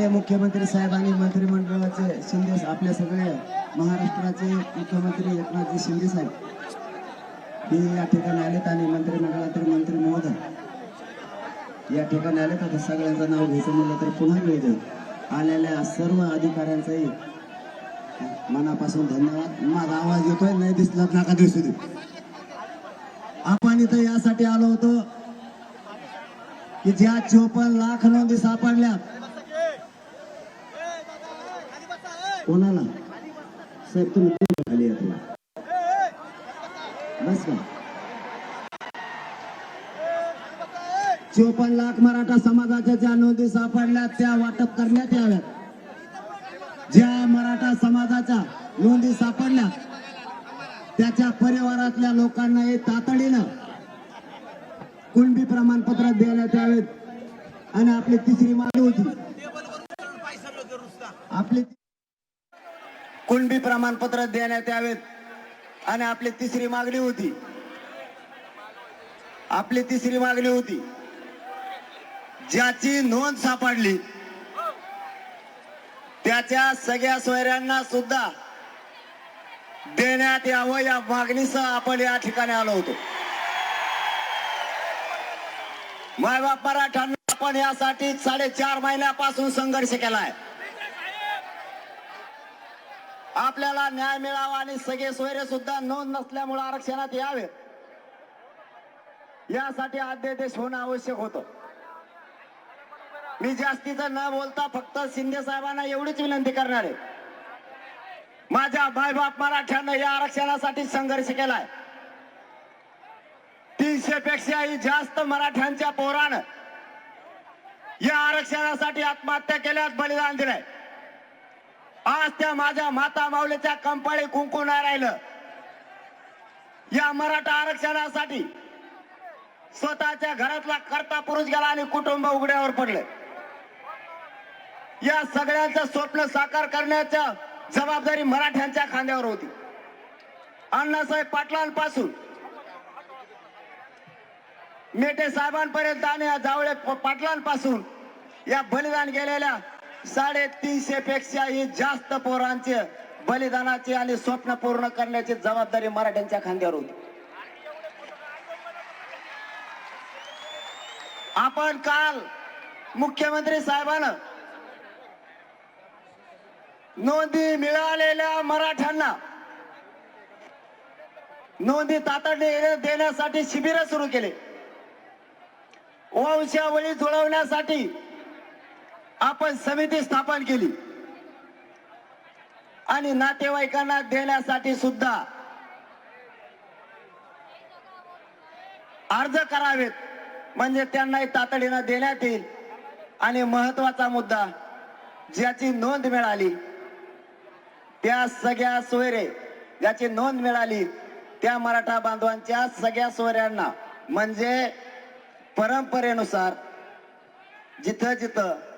माननीय मुख्यमंत्री साहेब आणि मंत्रिमंडळाचे शिंदे आपल्या सगळे महाराष्ट्राचे मुख्यमंत्री एकनाथजी शिंदे साहेब. हे या ठिकाणी आलेत आणि मंत्रिमंडळातील मंत्री महोदय. या ठिकाणी आलेत. आता सगळ्यांचं नाव घ्यायचं म्हणलं तर पुन्हा वेळ देऊ. आलेल्या सर्व अधिकाऱ्यांचंही मनापासून धन्यवाद. माझा आवाज येतोय नाही दिसला नका दिसू दे आपण इथं यासाठी आलो होतो की ज्या चोपन्न लाख नोंदी सापडल्या कोणाला? साहेब तुम्ही कोण खाली यात्रा बस का? चोपन्न लाख मराठा समाजाच्या ज्या नोंदी सापडल्या त्या वाटप करण्यात याव्यात. ज्या मराठा समाजाच्या नोंदी सापडल्या त्याच्या परिवारातल्या लोकांना हे तातडीनं कुणबी प्रमाणपत्र देण्यात यावेत. आणि आपली तिसरी मागणी होती. आपली कुणबी प्रमाणपत्र देण्यात यावेत. आणि आपली तिसरी मागणी होती. आपली तिसरी मागणी होती. ज्याची नोंद सापडली त्याच्या सगळ्या सोयऱ्यांना सुद्धा देण्यात यावं या मागणीसह आपण या ठिकाणी आलो होतो. मायबाप मराठ्यांना आपण यासाठी साडेचार महिन्यापासून संघर्ष केलाय. आपल्याला न्याय मिळावा आणि सगळे सोयरे सुद्धा नोंद नसल्यामुळे आरक्षणात यावे. यासाठी अध्यादेश होणं आवश्यक होतं. मी जास्तीचं न बोलता फक्त शिंदे साहेबांना एवढीच विनंती करणार आहे. माझ्या बाप मराठ्यानं या आरक्षणासाठी संघर्ष केलाय. तीनशे पेक्षाही जास्त मराठ्यांच्या पोरानं या आरक्षणासाठी आत्महत्या केल्यास बलिदान दिलंय. आज त्या माझ्या माता माऊलीच्या कंपाळी कुंकू नाही राहिलं या मराठा आरक्षणासाठी स्वतःच्या घरातला करता पुरुष गेला आणि कुटुंब उघड्यावर पडले. या सगळ्यांचं स्वप्न साकार करण्याच्या जबाबदारी मराठ्यांच्या खांद्यावर होती. अण्णासाहेब पाटलांपासून मेटे साहेबांपर्यंत आणि या जावळे पाटलांपासून या बलिदान गेलेल्या साडेतीनशे पेक्षाही जास्त पोरांचे बलिदानाची आणि स्वप्न पूर्ण करण्याची जबाबदारी मराठ्यांच्या खांद्यावर होती. आपण काल मुख्यमंत्री साहेबांना नोंदी मिळालेल्या मराठ्यांना नोंदी तातडीने देण्यासाठी शिबिर सुरू केले. वंशावळी जुळवण्यासाठी आपण समिती स्थापन केली. आणि नातेवाईकांना देण्यासाठी सुद्धा अर्ज करावेत. म्हणजे त्यांनाही तातडीनं देण्यात येईल. आणि महत्त्वाचा मुद्दा ज्याची नोंद मिळाली त्या सगळ्या सोयरे ज्याची नोंद मिळाली त्या मराठा बांधवांच्या सगळ्या सोयऱ्यांना. म्हणजे परंपरेनुसार जिथं जिथं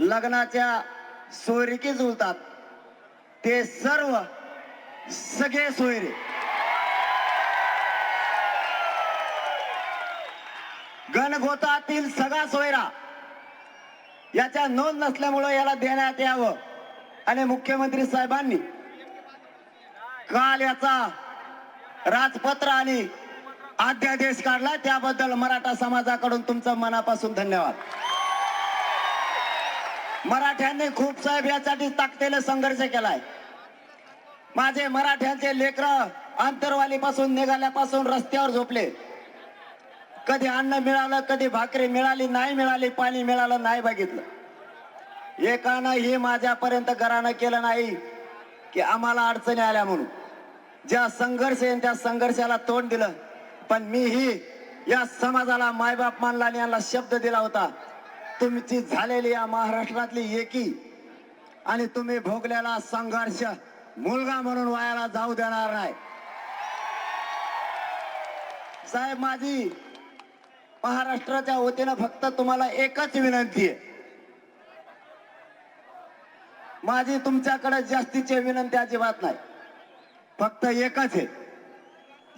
लग्नाच्या सोयरिकी झुलतात ते सर्व सगळे सोयरे. गणगोतातील सगळा सोयरा याच्या नोंद नसल्यामुळं याला देण्यात यावं. आणि मुख्यमंत्री साहेबांनी काल याचा राजपत्र आणि अध्यादेश काढला. त्याबद्दल मराठा समाजाकडून तुमचं मनापासून धन्यवाद. मराठ्यांनी खूप साहेब यासाठी ताकदीने संघर्ष केलाय. माझे मराठ्यांचे लेकर आंतरवालीपासून निघाल्यापासून रस्त्यावर झोपले. कधी अन्न मिळालं कधी भाकरी मिळाली नाही मिळाली पाणी मिळालं नाही बघितलं. एकानं हे माझ्यापर्यंत घरानं केलं नाही की आम्हाला अडचणी आल्या म्हणून. ज्या संघर्ष आहे त्या संघर्षाला तोंड दिलं पण मीही या समाजाला मायबाप मानला आणि यांना शब्द दिला होता. तुमची झालेली या महाराष्ट्रातली एकी. आणि तुम्ही भोगलेला संघर्ष मुलगा म्हणून वायाला जाऊ देणार नाही. साहेब माझी महाराष्ट्राच्या वतीनं फक्त तुम्हाला एकच विनंती आहे. माझी तुमच्याकडे जास्तीची विनंती अजिबात नाही. फक्त एकच आहे.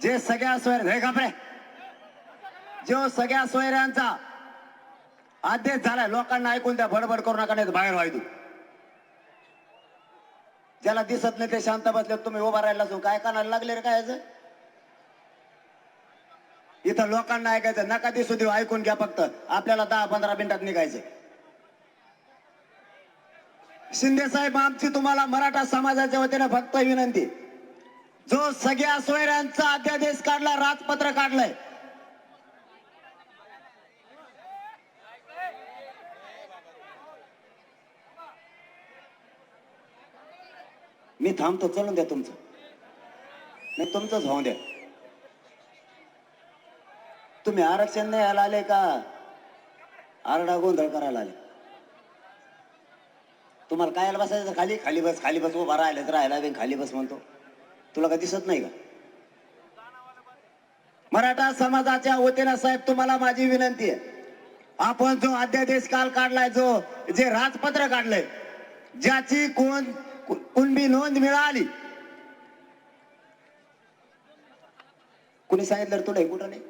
जे सगळ्या सोय हे घाबरे. जो सगळ्या सोयऱ्यांचा आदेश झालाय लोकांना ऐकून द्या बडबड करू नका नाही बाहेर व्हायचो. ज्याला दिसत नाही ते शांत बसले तुम्ही उभा राहिला असून काय कानाला लागले रे काय इथं लोकांना ऐकायचं नका दिसू देऊ ऐकून घ्या फक्त. आपल्याला दहा पंधरा मिनिटात निघायचं. शिंदे साहेब आमची तुम्हाला मराठा समाजाच्या वतीने फक्त विनंती. जो सगळ्या सोयऱ्यांचा अध्यादेश काढला राजपत्र काढलंय मी थांबतो चलून द्या तुमचं. नाही तुमचंच होऊन द्या. तुम्ही आरक्षण नाही यायला आले का? आरडा गोंधळ करायला आले. तुम्हाला काय बसायचं? खाली खाली बस खाली बस उभा राहिलं तर राहिला खाली बस म्हणतो. तुला का दिसत नाही का? मराठा समाजाच्या वतीनं साहेब तुम्हाला माझी विनंती आहे. आपण जो अध्यादेश काल काढलाय जो जे राजपत्र काढलंय ज्याची कोण कुणबी नोंद मिळाली. कुणी सांगितलं तुला हे कुठं नाही?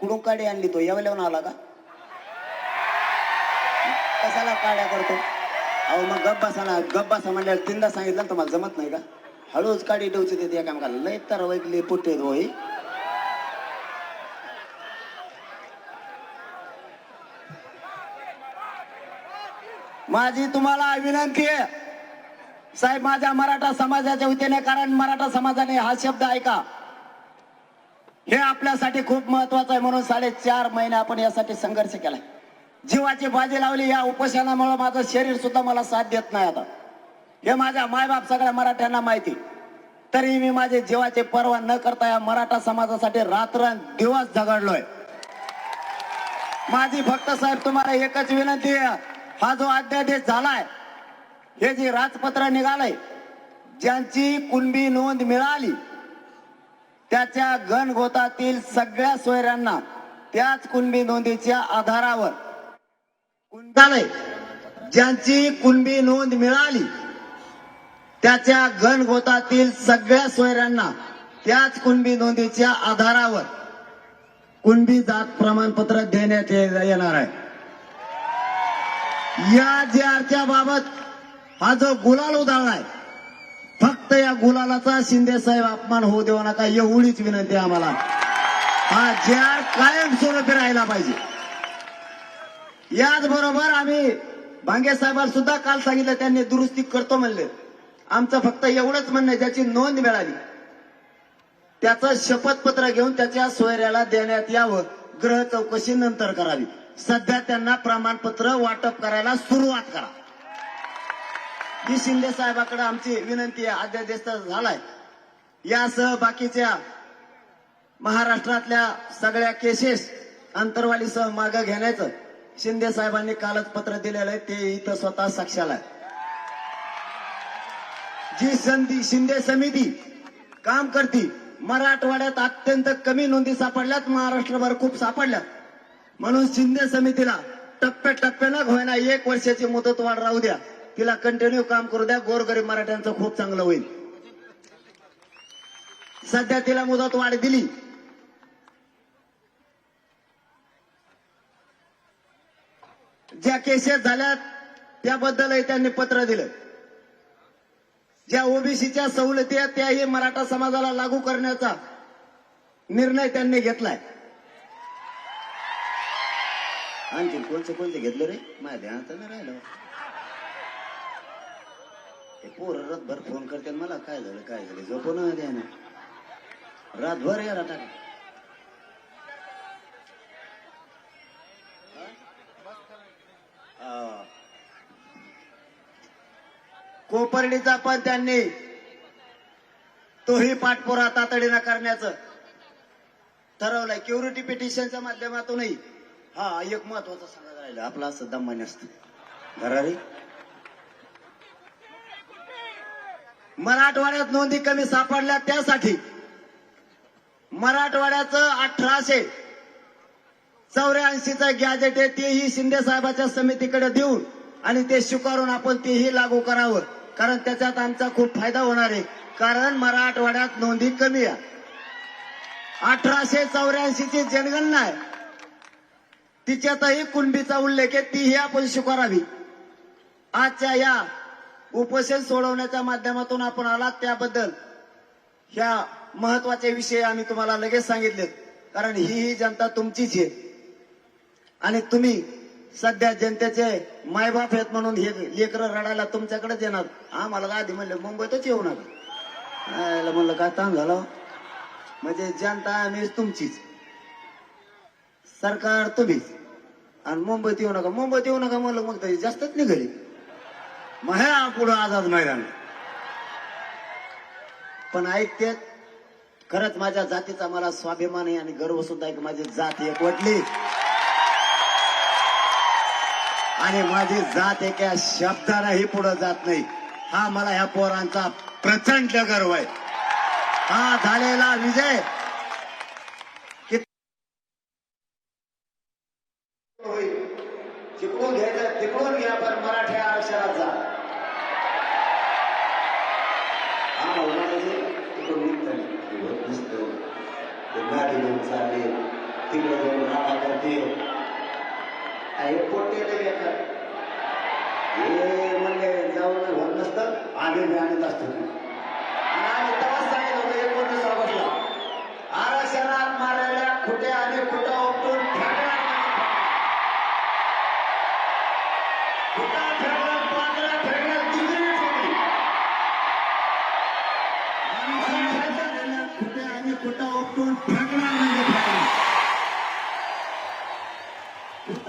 कुठून काडी आणली तो? यावेळेला आला का? कशाला काड्या करतो? अहो मग गप्पा बसा ना गप बसा म्हणल्यावर तीनदा सांगितलं तुम्हाला जमत नाही का? हळूच काडी ठेवची देते एकामेकाला. लय तर वैकली पुटे होई माझी तुम्हाला विनंती आहे. साहेब माझ्या मराठा समाजाच्या वतीने कारण मराठा समाजाने हा शब्द ऐका. हे आपल्यासाठी खूप महत्वाचं आहे म्हणून साडेचार महिने आपण यासाठी संघर्ष केलाय. जीवाची बाजी लावली या उपोषणामुळे माझं शरीर सुद्धा मला साथ देत नाही आता. हे माझ्या मायबाप सगळ्या मराठ्यांना माहिती. तरी मी माझे जीवाचे पर्वा न करता या मराठा समाजासाठी रात्र दिवस झगडलोय. माझी फक्त साहेब तुम्हाला एकच विनंती आहे. हा जो अध्यादेश झालाय हे जे राजपत्र निघालंय ज्यांची कुणबी नोंद मिळाली त्याच्या गणगोतातील सगळ्या सोयऱ्यांना त्याच कुणबी नोंदीच्या आधारावर कुंडालय ज्यांची कुणबी नोंद मिळाली त्याच्या गणगोतातील सगळ्या सोयऱ्यांना त्याच कुणबी नोंदीच्या आधारावर कुणबी जात प्रमाणपत्र देण्यात येणार आहे. या जे आरच्या बाबत हा जो गुलाल उधळलाय फक्त या गुलालाचा शिंदे साहेब अपमान होऊ देऊ नका एवढीच विनंती आम्हाला. हा जार कायमस्वरूपी राहिला पाहिजे. याचबरोबर आम्ही भांगे साहेबांना सुद्धा काल सांगितलं त्यांनी दुरुस्ती करतो म्हणले. आमचं फक्त एवढंच म्हणणं ज्याची नोंद मिळाली. त्याचं शपथपत्र घेऊन त्याच्या सोयऱ्याला देण्यात यावं ग्रह चौकशी नंतर करावी. सध्या त्यांना प्रमाणपत्र वाटप करायला सुरुवात करा. ही शिंदे साहेबाकडे आमची विनंती आहे अध्यादेश तर झालाय. यासह बाकीच्या महाराष्ट्रातल्या सगळ्या केसेस अंतरवालीसह मागं घेण्याचं शिंदे साहेबांनी कालच पत्र दिलेलं आहे ते इथं स्वतः साक्षाला आहे. जी संधी शिंदे समिती काम करती मराठवाड्यात अत्यंत कमी नोंदी सापडल्यात महाराष्ट्रभर खूप सापडल्यात. म्हणून शिंदे समितीला टप्प्याटप्प्यानं होईना एक वर्षाची मुदत वाढ राहू द्या. तिला कंटिन्यू काम करू द्या. गोरगरीब मराठ्यांचं खूप चांगलं होईल. सध्या तिला मुदत वाढ दिली. ज्या केसेस झाल्यात त्याबद्दलही त्यांनी पत्र दिलं. ज्या ओबीसीच्या सवलती आहेत त्याही मराठा समाजाला लागू करण्याचा निर्णय त्यांनी घेतलाय. आणखी कोणते कोणते घेतलं रे? माझ्या ध्यानात नाही राहिलं. ते पोर रातभर फोन करते मला काय झालं काय झालं? झोपून द्या ना. रातभर या राटा कोपर्डीचा पण त्यांनी. तोही पाठपुरा तातडीनं करण्याचं. ठरवलंय. क्युरिटी पिटिशनच्या माध्यमातूनही. हा एक महत्त्वाचा सांगायला राहिलं. आपला असं दमाने असत. घरारी मराठवाड्यात नोंदी कमी सापडल्या त्यासाठी मराठवाड्याचं अठराशे चौऱ्याऐंशीचं गॅजेट आहे तेही शिंदे साहेबाच्या समितीकडे देऊन आणि ते स्वीकारून आपण तेही लागू करावं. कारण त्याच्यात आमचा खूप फायदा होणार आहे. कारण मराठवाड्यात नोंदी कमी आहे. अठराशे चौऱ्याऐंशी ची जनगणना आहे. तिच्यातही कुणबीचा उल्लेख आहे तीही आपण स्वीकारावी आजच्या या उपोषण सोडवण्याच्या माध्यमातून आपण आलात त्याबद्दल ह्या महत्त्वाचे विषय आम्ही तुम्हाला लगेच सांगितले कारण ही ही जनता तुमचीच आहे. आणि तुम्ही सध्या जनतेचे मायबाप आहेत म्हणून हे लेकरं रडायला तुमच्याकडेच येणार. आम्हाला आधी म्हणलं मुंबईतच येऊ नका. म्हणलं काय ताण झालं हो? म्हणजे जनता आम्ही तुमचीच. सरकार तुम्हीच. आणि मुंबईत येऊ नका. मुंबईत येऊ नका म्हणलं मग तरी जास्तच निघाली. मग हे पुढं आझाद मैदान. पण ऐकते खरंच माझ्या जातीचा मला स्वाभिमान आहे आणि गर्व सुद्धा आहे की माझी जात एकवटली आणि माझी जात एका शब्दालाही पुढे जात नाही. हा मला ह्या पोरांचा प्रचंड गर्व आहे. हा झालेला विजय कि- होईल. जिकडून घ्यायचं तिकडून घ्या पण मराठी आरक्षणात जा हा होणार म्हणजे तिकडून निघतं. ते होत नसतं. ते गाडी घेऊन चालले तिकडे जाऊन राडा करते हे पोटे लय हे म्हणले जाऊन होत नसतं आम्ही आणत असतो. आणि आम्ही तेव्हाच सांगितलं होतं एकोणतीस ऑगस्टला आरक्षणात मारा आम्ही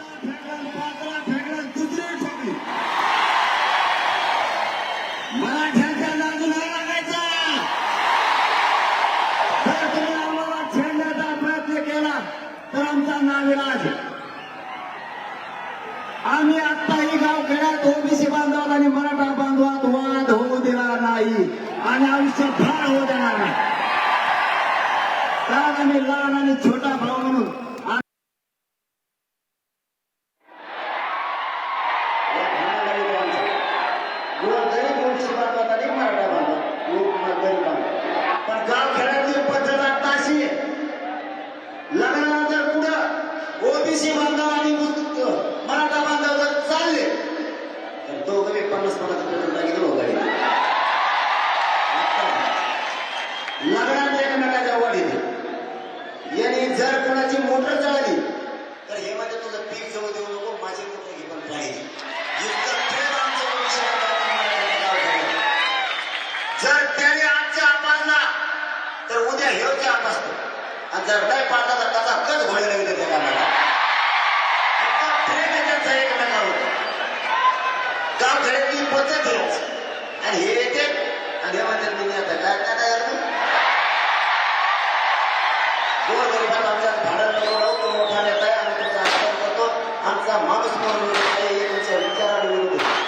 आत्ताही गाव खेड्यात ओबीसी बांधवात आणि मराठा बांधवात वाद होऊ दिला नाही आणि आयुष्य फार होऊ देणार नाही कारण आम्ही लहान आणि छोटा भाऊ म्हणून ओबीसी बांधव आणि मराठा बांधव जर चालले. तर दोघं मी पन्नास पन्नास पेट्रोल टाकीत वगैरे लग्नात एकमेकाच्या वाढीने. यांनी जर कोणाची मोटर जळाली तर हे म्हणजे तुझं पीक जवळ देऊ नको माझी मोटर ही पण पाहिजे जर त्याने आजच्या पाळला तर उद्या हेवच्या आप असतो आणि जर नाही पाडला तर त्याचा कच घोळी लागले त्या कामाला. पद्धत आहे. आणि हे येते आणि हे म्हणतात मी आता काय काय नाही यार गोर गरिबात आमच्या भाडं एवढं तो मोठा नेता आहे आम्ही त्याचा आदर करतो आमचा माणूस म्हणून विरोध आहे हे तुमच्या विचाराला विरोध आहे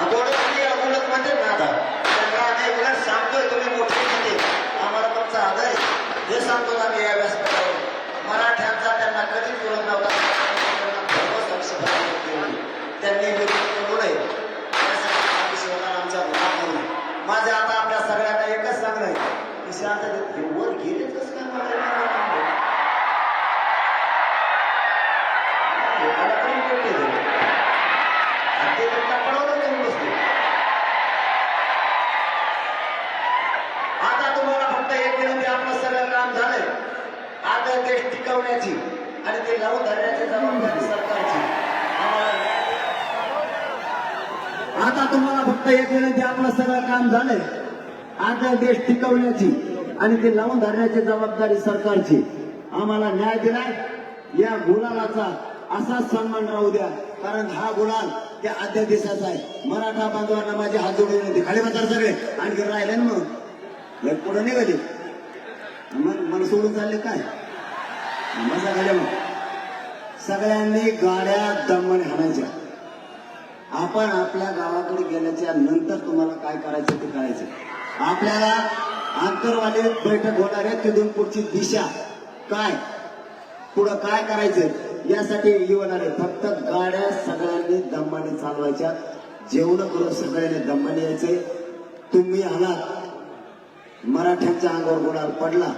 आपण तुम्ही बोलत म्हणते ना आता त्यांना आम्ही उलट सांगतोय तुम्ही मोठे नेते आम्हाला तुमचा आदर आहे हे सांगतो आम्ही या व्यासपीठावर मराठ्यांचा त्यांना कधीच विरोध नव्हता त्यांना भरघोस आयुष्यभरात केलं. त्यांनी विरोध करू नये त्यासाठी आम्ही शिवणार आमच्या गुलाम म्हणून माझं आता आपल्या सगळ्यांना एकच सांगणं आहे की शांततेत हे वर गेले कसं काय मला लोकांना पण बोलते ते. आणि ते त्यांना पळवलं करून बसते आता तुम्हाला फक्त एक विनंती आपलं सगळं काम झालंय आता देश टिकवण्याची आणि ते लावून धरण्याची जबाबदारी सरकारची. आता तुम्हाला फक्त एक विनंती आपलं सगळं काम झालंय. आता देश टिकवण्याची आणि ते लावून धरण्याची जबाबदारी सरकारची. आम्हाला न्याय दिलाय. या गुलालाचा असाच सन्मान राहू द्या. कारण हा गुलाल त्या अध्यादेशाचा आहे. मराठा बांधवांना माझी हात जोडून विनंती. खाली बसार सगळे. आणखी राहिले ना मग पुढे निघाले. मग मन सोडून चालले काय? मजा झाल्या मग. सगळ्यांनी गाड्या दमने हाणायच्या. आपण आपल्या गावाकडे गेल्याच्यानंतर तुम्हाला काय करायचं ते करायचं आपल्याला आंतरवाले बैठक होणार आहे तिथून पुढची दिशा काय? पुढं काय करायचं? यासाठी येणार आहे. फक्त गाड्या सगळ्यांनी दमाने चालवायच्या. जेवण करून सगळ्यांनी दमाने यायचे तुम्ही आलात मराठ्यांच्या अंगावर गुलाल पडला.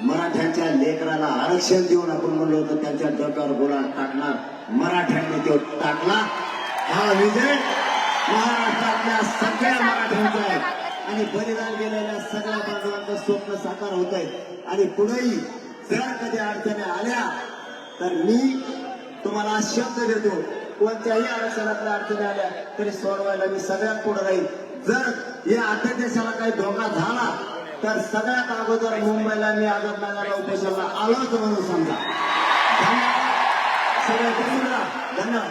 मराठ्यांच्या लेकराला आरक्षण देऊन आपण म्हणलो होतं त्यांच्या डोक्यावर गोळा टाकणार. मराठ्यांनी तो टाकला. हा विजय महाराष्ट्रातल्या सगळ्या मराठ्यांचा आहे. आणि बलिदान गेलेल्या सगळ्या बांधवांचं स्वप्न साकार होत आहे. आणि पुढेही जर कधी अडचणी आल्या तर मी तुम्हाला शब्द देतो कोणत्याही आरक्षणातल्या अडचणी आल्या तरी सोडवायला मी सगळ्यात पुढे राहील जर या आठ देशाला काही धोका झाला तर सगळ्यात अगोदर मुंबईला मी आझाद मैदानाला उपोषणाला आलोच म्हणून समजा. धन्यवाद. सगळ्या धन्यवाद धन्यवाद.